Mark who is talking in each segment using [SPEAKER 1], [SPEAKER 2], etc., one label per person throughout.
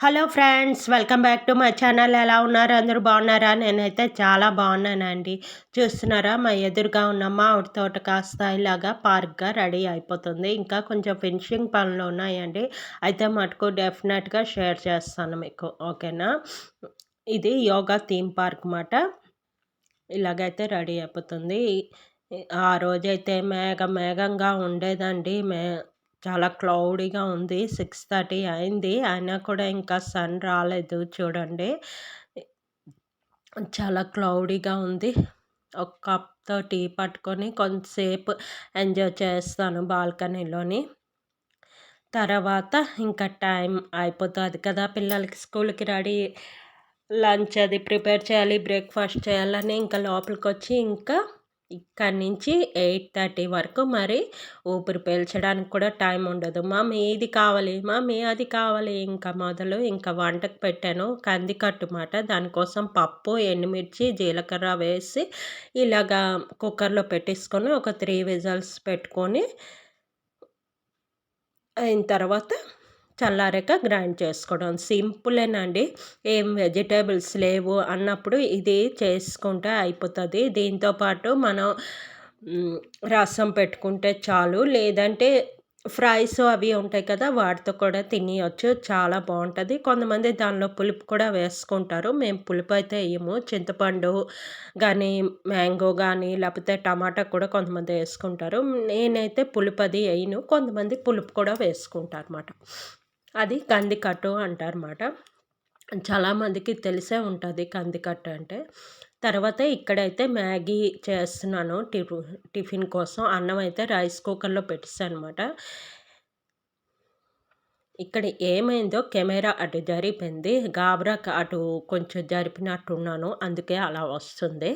[SPEAKER 1] Hello friends welcome back to my channel. ఎలా ఉన్నారు? అందరూ బాగున్నారా? నేనైతే చాలా బాగున్నానండి. చూస్తున్నారా? మా ఎదురుగా ఉన్న మా ఆవిడ తోట కాస్త ఇలాగా పార్క్గా రెడీ అయిపోతుంది. ఇంకా కొంచెం ఫినిషింగ్ పనులు ఉన్నాయండి. అయితే మటుకు డెఫినెట్గా షేర్ చేస్తాను మీకు. ఓకేనా? ఇది యోగా థీమ్ పార్క్ మాట ఇలాగైతే రెడీ అయిపోతుంది. ఆ రోజైతే మేఘ మేఘంగా ఉండేదండి. మే చాలా క్లౌడీగా ఉంది. సిక్స్ థర్టీ అయింది. అయినా కూడా ఇంకా సన్ రాలేదు చూడండి. చాలా క్లౌడీగా ఉంది. ఒక కప్తో టీ పట్టుకొని కొంతసేపు ఎంజాయ్ చేస్తాను బాల్కనీలోని. తర్వాత ఇంకా టైం అయిపోతుంది కదా. పిల్లలకి స్కూల్కి రెడీ లంచ్ అది ప్రిపేర్ చేయాలి బ్రేక్ఫాస్ట్ చేయాలని ఇంకా లోపలికి వచ్చి ఇంకా ఇక్కడి నుంచి ఎయిట్ థర్టీ వరకు మరి ఊపిరి పీల్చడానికి కూడా టైం ఉండదు. మమ్మీ ఇది కావాలి? మమ్మీ అది కావాలి? ఇంకా మొదలు ఇంకా వంటకు పెట్టాను. కంది కట్టుమాట. దానికోసం పప్పు ఎండుమిర్చి జీలకర్ర వేసి ఇలాగా కుక్కర్లో పెట్టేసుకొని ఒక త్రీ విజల్స్ పెట్టుకొని అయిన తర్వాత చల్లారాక గ్రైండ్ చేసుకోవడం. సింపులేనండి. ఏం వెజిటేబుల్స్ లేవు అన్నప్పుడు ఇది చేసుకుంటే అయిపోతుంది. దీంతోపాటు మనం రసం పెట్టుకుంటే చాలు. లేదంటే ఫ్రైస్ అవి ఉంటాయి కదా వాటితో కూడా తినేయచ్చు. చాలా బాగుంటుంది. కొంతమంది దానిలో పులుపు కూడా వేసుకుంటారు. మేము పులుపు అయితే వేయము. చింతపండు కానీ మ్యాంగో కానీ లేకపోతే టమాటా కూడా కొంతమంది వేసుకుంటారు. నేనైతే పులుపు అది వేయను. కొంతమంది పులుపు కూడా వేసుకుంటారు అన్నమాట అది కందికట్టు అంటారన్నమాట. చాలామందికి తెలిసే ఉంటుంది కందికట్టు అంటే. తర్వాత ఇక్కడైతే మ్యాగీ చేస్తున్నాను టిఫిన్ టిఫిన్ కోసం. అన్నం అయితే రైస్ కుక్కర్లో పెట్టిస్తాను అనమాట ఇక్కడ ఏమైందో కెమెరా అటు జరిపింది. గాబరా అటు కొంచెం జరిపినట్టున్నాను. అందుకే అలా వస్తుంది.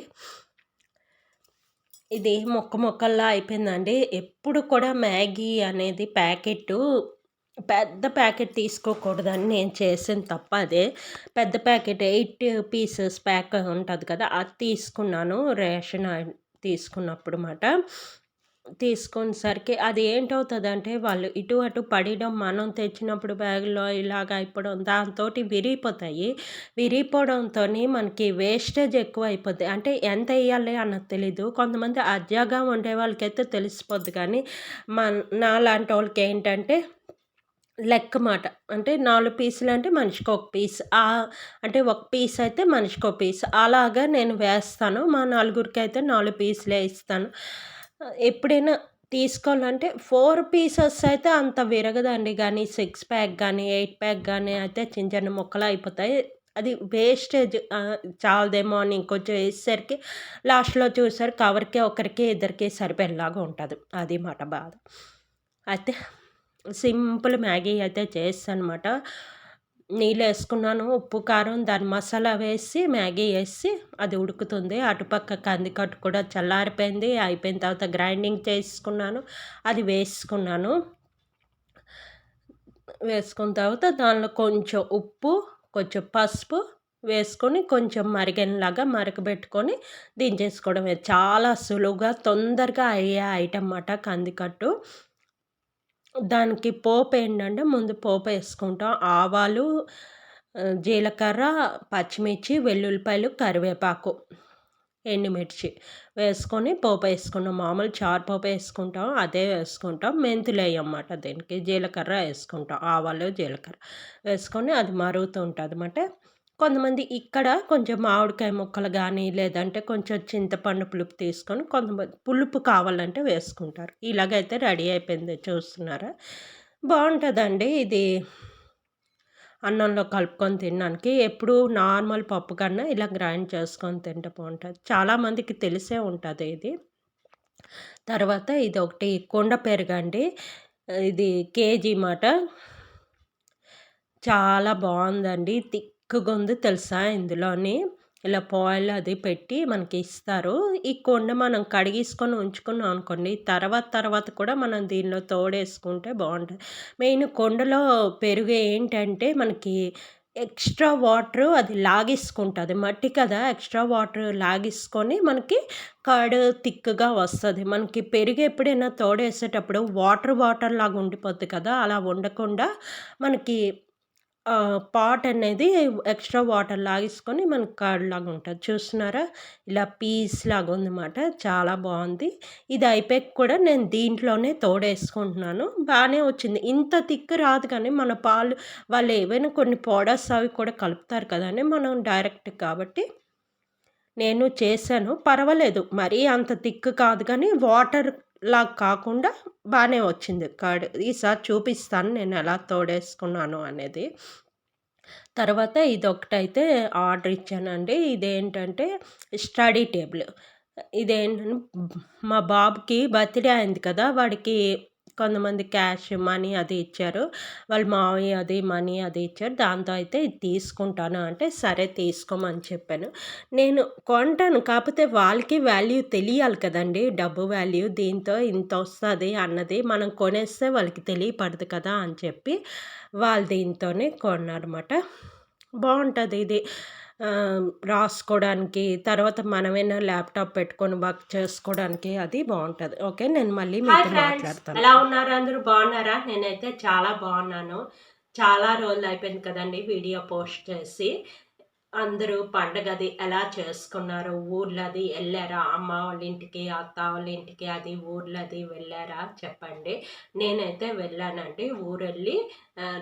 [SPEAKER 1] ఇది మొక్క మొక్కల్లా అయిపోయిందండి. ఎప్పుడు కూడా మ్యాగీ అనేది ప్యాకెట్టు పెద్ద ప్యాకెట్ తీసుకోకూడదని నేను చేసిన తప్ప అదే. పెద్ద ప్యాకెట్ ఎయిట్ పీసెస్ ప్యాక్ ఉంటుంది కదా అది తీసుకున్నాను రేషన్ తీసుకున్నప్పుడు మాట. తీసుకునేసరికి అది ఏంటవుతుంది అంటే వాళ్ళు ఇటు అటు పడడం మనం తెచ్చినప్పుడు బ్యాగ్లో ఇలాగ అయిపోవడం దాంతో విరిగిపోతాయి. విరిగిపోవడంతో మనకి వేస్టేజ్ ఎక్కువ అయిపోద్ది అంటే ఎంత వేయాలి అన్నది తెలీదు. కొంతమంది అజ్జాగా ఉండే వాళ్ళకైతే తెలిసిపోద్ది కానీ మన నా లాంటి వాళ్ళకి ఏంటంటే లెక్క మాట. అంటే నాలుగు పీసులు అంటే మనిషికి ఒక పీస్. అంటే ఒక పీస్ అయితే మనిషికి ఒక పీస్. అలాగా నేను వేస్తాను. మా నలుగురికి అయితే నాలుగు పీసులే ఇస్తాను. ఎప్పుడైనా తీసుకోవాలంటే ఫోర్ పీసెస్ అయితే అంత విరగదండి. కానీ సిక్స్ ప్యాక్ కానీ ఎయిట్ ప్యాక్ కానీ అయితే చిన్న చిన్న ముక్కలు అయిపోతాయి. అది వేస్టేజ్. చాలదేమో అని ఇంకొంచెం వేసేసరికి లాస్ట్లో చూసారు కవర్కి ఒకరికి ఇద్దరికి సరిపోయేలాగా ఉంటుంది. అది మాట బాధ. అయితే సింపుల్ మ్యాగీ అయితే చేస్తాను అనమాట నీళ్ళు వేసుకున్నాను ఉప్పు కారం దాని మసాలా వేసి మ్యాగీ వేసి అది ఉడుకుతుంది. అటుపక్క కందికట్టు కూడా చల్లారిపోయింది. అయిపోయిన తర్వాత గ్రైండింగ్ చేసుకున్నాను. అది వేసుకున్నాను. వేసుకున్న తర్వాత దానిలో కొంచెం ఉప్పు కొంచెం పసుపు వేసుకొని కొంచెం మరిగినలాగా మరగబెట్టుకొని దించేసుకోవడమే. చాలా సులువుగా తొందరగా అయ్యే ఐటమ్ అన్నమాట కందికట్టు. దానికి పోపు ఏంటంటే ముందు పోపు వేసుకుంటాం. ఆవాలు జీలకర్ర పచ్చిమిర్చి వెల్లుల్లిపాయలు కరివేపాకు ఎండుమిర్చి వేసుకొని పోపు వేసుకున్నాం మామూలు చారు పోపు వేసుకుంటాం అదే వేసుకుంటాం. మెంతులు వేయమాట దీనికి. జీలకర్ర వేసుకుంటాం. ఆవాలు జీలకర్ర వేసుకొని అది మరుగుతూ ఉంటుంది అన్నమాట కొంతమంది ఇక్కడ కొంచెం మామిడికాయ ముక్కలు కానీ లేదంటే కొంచెం చింతపండు పులుపు తీసుకొని కొంతమంది పులుపు కావాలంటే వేసుకుంటారు. ఇలాగైతే రెడీ అయిపోయింది చూస్తున్నారా? బాగుంటుందండి ఇది. అన్నంలో కలుపుకొని తినడానికి ఎప్పుడు నార్మల్ పప్పు కన్నా ఇలా గ్రైండ్ చేసుకొని తింటే బాగుంటుంది. చాలామందికి తెలిసే ఉంటుంది ఇది. తర్వాత ఇది ఒకటి కొండ పెరుగండి ఇది కేజీ మాట. చాలా బాగుందండి. ఎక్కువగా ఉంది తెలుసా ఇందులోని? ఇలా పాయిల్ అది పెట్టి మనకి ఇస్తారు. ఈ కొండ మనం కడిగేసుకొని ఉంచుకున్నాం అనుకోండి తర్వాత తర్వాత కూడా మనం దీనిలో తోడేసుకుంటే బాగుంటుంది. మెయిన్ కొండలో పెరుగు ఏంటంటే మనకి ఎక్స్ట్రా వాటర్ అది లాగేసుకుంటుంది. మట్టి కదా ఎక్స్ట్రా వాటర్ లాగేసుకొని మనకి కర్డ్ థిక్గా వస్తుంది. మనకి పెరుగు ఎప్పుడైనా తోడేసేటప్పుడు వాటర్ వాటర్ లాగా ఉండిపోద్ది కదా అలా ఉండకుండా మనకి
[SPEAKER 2] పాట్ అనేది ఎక్స్ట్రా వాటర్ లాగేసుకొని మనకు కర్డ్‌లాగా ఉంటుంది చూస్తున్నారా? ఇలా పీస్ లాగా ఉందన్నమాట. చాలా బాగుంది ఇది అయిపోయాక కూడా నేను దీంట్లోనే తోడేసుకుంటున్నాను. బాగానే వచ్చింది. ఇంత థిక్ రాదు కానీ మన పాలు వాళ్ళు ఏవైనా కొన్ని పౌడర్స్ అవి కూడా కలుపుతారు కదండీ! మనం డైరెక్ట్ కాబట్టి నేను చేశాను. పర్వాలేదు. మరీ అంత థిక్ కాదు కానీ వాటర్ లాగా కాకుండా బాగానే వచ్చింది కర్డ్. ఈసారి చూపిస్తాను నేను ఎలా తోడేసుకున్నాను అనేది. తర్వాత ఇదొకటైతే ఆర్డర్ ఇచ్చానండి. ఇదేంటంటే స్టడీ టేబుల్. ఇదేంటంటే మా బాబుకి బర్త్‌డే అయింది కదా! వాడికి కొంతమంది క్యాష్ మనీ అది ఇచ్చారు. వాళ్ళ మావయ్య అది మనీ అది ఇచ్చారు. దాంతో అయితే ఇది తీసుకుంటాను అంటే, సరే తీసుకోమని చెప్పాను. నేను కొంటాను. కాకపోతే వాళ్ళకి వాల్యూ తెలియాలి కదండీ! డబ్బు వాల్యూ. దీంతో ఇంత వస్తుంది అన్నది మనం కొనేస్తే వాళ్ళకి తెలియపడదు కదా! అని చెప్పి వాళ్ళు దీంతోనే కొన్నారన్నమాట. బాగుంటుంది ఇది. రాసుకోవడానికి తర్వాత మనమైనా ల్యాప్‌టాప్ పెట్టుకొని వర్క్ చేసుకోవడానికి అది బావుంటది. ఓకే. నేను మళ్ళీ మీతో. మాట్లాడతాను.
[SPEAKER 1] ఎలా ఉన్నారు అందరూ బాగున్నారా? నేనైతే చాలా బాగున్నాను. చాలా రోజులు అయిపోయింది కదండీ వీడియో పోస్ట్ చేసి. అందరూ పండగది ఎలా చేసుకున్నారు? ఊర్లది ఎళ్ళారా? అమ్మ వాళ్ళ ఇంటికి, అత్త వాళ్ళ ఇంటికి అది ఊర్లది వెళ్ళారా? చెప్పండి. నేనైతే వెళ్ళానండి. ఊరెళ్ళి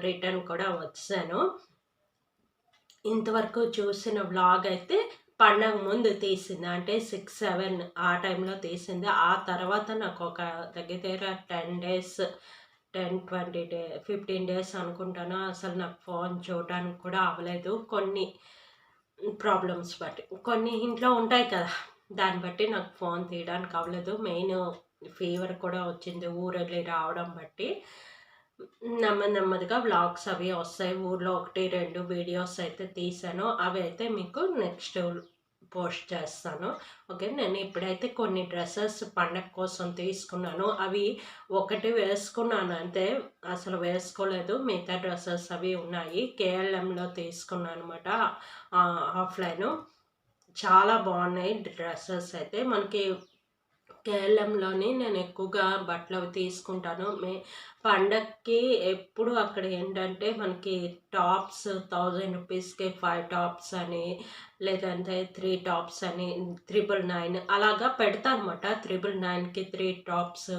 [SPEAKER 1] రిటర్న్ కూడా వచ్చేసాను. ఇంతవరకు చూసిన వ్లాగ్ అయితే పండగ ముందు తీసింది. అంటే 6, 7 ఆ టైంలో తీసింది. ఆ తర్వాత నాకు ఒక దగ్గర దగ్గర 10 డేస్ 10, 20 డే 15 డేస్ అనుకుంటాను. అసలు నాకు ఫోన్ చూడడానికి కూడా అవ్వలేదు. కొన్ని ప్రాబ్లమ్స్ బట్టి. కొన్ని ఇంట్లో ఉంటాయి కదా! దాన్ని బట్టి నాకు ఫోన్ తీయడానికి అవ్వలేదు. మెయిన్ ఫీవర్ కూడా వచ్చింది ఊరెళ్ళి రావడం బట్టి. నెమ్మది నెమ్మదిగా వ్లాగ్స్ అవి వస్తాయి. ఊర్లో 1, 2 వీడియోస్ అయితే తీశాను. అవి అయితే మీకు నెక్స్ట్ పోస్ట్ చేస్తాను. ఓకే. నేను ఇప్పుడైతే కొన్ని డ్రెస్సెస్ పండగ కోసం తీసుకున్నాను. అవి ఒకటి వేసుకున్నాను అంతే. అసలు వేసుకోలేదు. మిగతా డ్రెస్సెస్ అవి ఉన్నాయి. కేఎల్ఎంలో తీసుకున్నాను అనమాట ఆఫ్‌లైను. చాలా బాగున్నాయి డ్రెస్సెస్ అయితే. మనకి కేరళంలోని నేను ఎక్కువగా బట్టలు అవి తీసుకుంటాను. మే పండగకి ఎప్పుడు అక్కడ ఏంటంటే మనకి టాప్స్ థౌజండ్ రూపీస్‌కి ఫైవ్ టాప్స్ అని, లేదంటే త్రీ టాప్స్ అని 999 అలాగా పెడతానమాట త్రిబుల్ నైన్కి త్రీ టాప్స్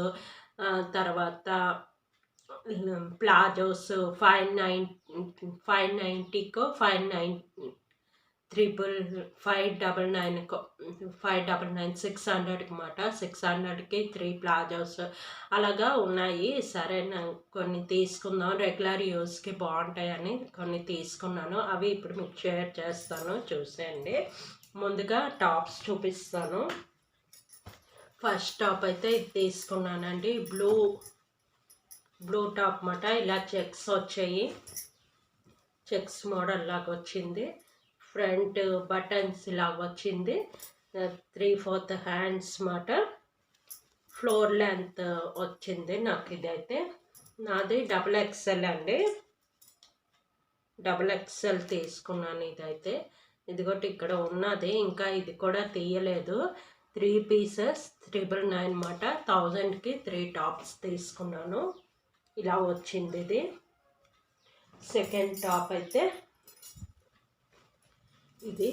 [SPEAKER 1] తర్వాత ప్లాజోస్ ఫైవ్ నైన్ ఫైవ్ నైంటీకో ఫైవ్ నైన్ త్రిబుల్ 599కో 599 600కి మాట. 600కి 3 ప్లాజోస్ అలాగా ఉన్నాయి. సరే నేను కొన్ని తీసుకుందాం. రెగ్యులర్ యూస్కి బాగుంటాయని కొన్ని తీసుకున్నాను. అవి ఇప్పుడు మీకు షేర్ చేస్తాను చూసేయండి. ముందుగా టాప్స్ చూపిస్తాను. ఫస్ట్ టాప్ అయితే ఇది తీసుకున్నానండి. బ్లూ బ్లూ టాప్ మాట. ఇలా చెక్స్ వచ్చాయి. చెక్స్ మోడల్ లాగా వచ్చింది. ఫ్రంట్ బటన్స్ ఇలా వచ్చింది. త్రీ ఫోర్త్ హ్యాండ్స్ మాట. ఫ్లోర్ లెంత్ వచ్చింది నాకు ఇదైతే. నాది డబుల్ ఎక్స్‌ఎల్ అండి. డబుల్ ఎక్స్‌ఎల్ తీసుకున్నాను ఇదైతే. ఇదిగోటి ఇక్కడ ఉన్నది. ఇంకా ఇది కూడా తీయలేదు. త్రీ పీసెస్ 999 మాట. 1000కి 3 టాప్స్ తీసుకున్నాను. ఇలా వచ్చింది ఇది. సెకండ్ టాప్ అయితే ఇది.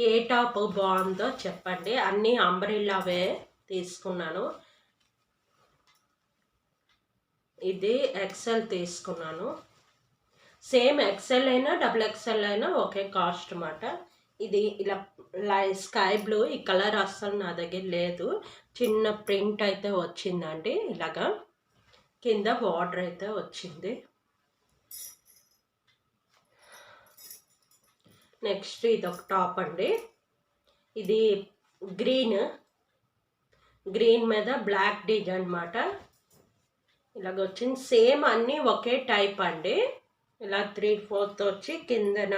[SPEAKER 1] ఏ టాప్ బాగుందో చెప్పండి. అన్నీ అంబ్రిల్లావే తీసుకున్నాను. ఇది ఎక్స్‌ఎల్ తీసుకున్నాను. సేమ్ ఎక్స్‌ఎల్ అయినా, డబుల్ ఎక్స్‌ఎల్ అయినా ఒకే కాస్ట్ అన్నమాట ఇది ఇలా లై స్కై బ్లూ ఈ కలర్ అస్సలు నా దగ్గర లేదు. చిన్న ప్రింట్ అయితే వచ్చిందండి ఇలాగా. కింద బార్డర్ అయితే వచ్చింది. నెక్స్ట్ ఇదొక టాప్ అండి. ఇది గ్రీన్. గ్రీన్ మీద బ్లాక్ డిజైన్ ఇలాగ వచ్చింది సేమ్ అన్నీ ఒకే టైప్ అండి. ఇలా 3/4 వచ్చి కిందన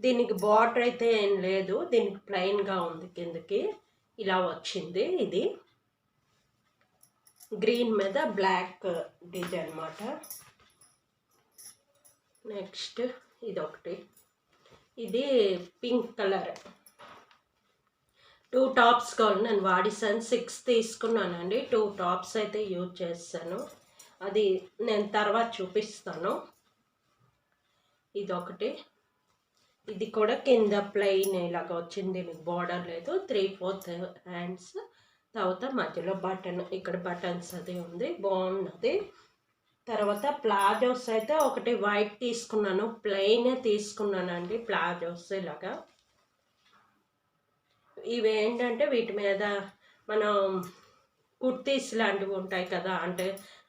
[SPEAKER 1] దీనికి బార్డర్ అయితే ఏం లేదు. దీనికి ప్లెయిన్‌గా ఉంది కిందకి. ఇలా వచ్చింది ఇది. గ్రీన్ మీద బ్లాక్ డిజైన్ అనమాట నెక్స్ట్ ఇదొకటి. ఇది పింక్ కలర్. టూ టాప్స్ కావాలి. నేను వాడిసాను. సిక్స్ తీసుకున్నానండి. టూ టాప్స్ అయితే యూజ్ చేస్తాను అది నేను తర్వాత చూపిస్తాను. ఇదొకటి. ఇది కూడా కింద ప్లెయిన్ ఇలాగ వచ్చింది. మీకు బార్డర్ లేదు. త్రీ ఫోర్త్ హ్యాండ్స్ తర్వాత మధ్యలో బటన్ ఇక్కడ బటన్స్ అది ఉంది. బాగున్నది. తర్వాత ప్లాజోస్ అయితే ఒకటి వైట్ తీసుకున్నాను ప్లెయిన్ తీసుకున్నానండి ప్లాజోస్ ఇలాగా. ఇవి ఏంటంటే వీటి మీద మనం కుర్తీస్ లాంటివి ఉంటాయి కదా అంటే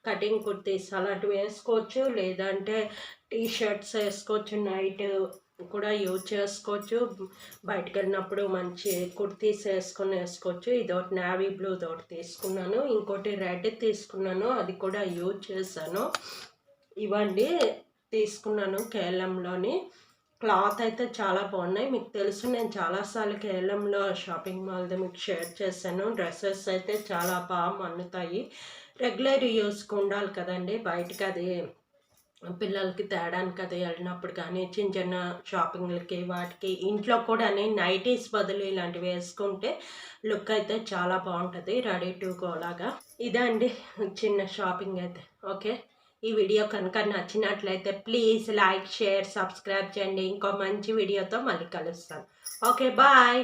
[SPEAKER 1] కటింగ్ కుర్తీస్ అలాంటివి వేసుకోవచ్చు లేదంటే టీ షర్ట్స్ వేసుకోవచ్చు నైట్ కూడా యూజ్ చేసుకోవచ్చు. బయటకు వెళ్ళినప్పుడు మంచి కుర్తీస్ వేసుకొని వేసుకోవచ్చు. ఇదొకటి నావీ బ్లూ ఒకటి తీసుకున్నాను. ఇంకోటి రెడ్ తీసుకున్నాను. అది కూడా యూజ్ చేశాను. ఇవండి తీసుకున్నాను కేరళంలోని క్లాత్ అయితే చాలా బాగున్నాయి. మీకు తెలుసు నేను చాలాసార్లు కేరళంలో షాపింగ్ మాల్ది మీకు షేర్ చేశాను. డ్రెస్సెస్ అయితే చాలా బాగా మన్నుతాయి. రెగ్యులర్ యూస్కి ఉండాలి కదండి. బయటకు అది పిల్లలకి తేడానికి అది వెళ్ళినప్పుడు కానీ చిన్న చిన్న షాపింగ్లకి వాటికి ఇంట్లో కూడా నైటీస్ బదులు ఇలాంటివి వేసుకుంటే లుక్ అయితే చాలా బాగుంటుంది రెడీ టు గోలాగా ఇదే అండి చిన్న షాపింగ్ అయితే ఓకే? ఈ వీడియో కనుక నచ్చినట్లయితే ప్లీజ్ లైక్ షేర్ సబ్స్క్రైబ్ చేయండి. ఇంకో మంచి వీడియోతో మళ్ళీ కలుస్తాను. Okay bye!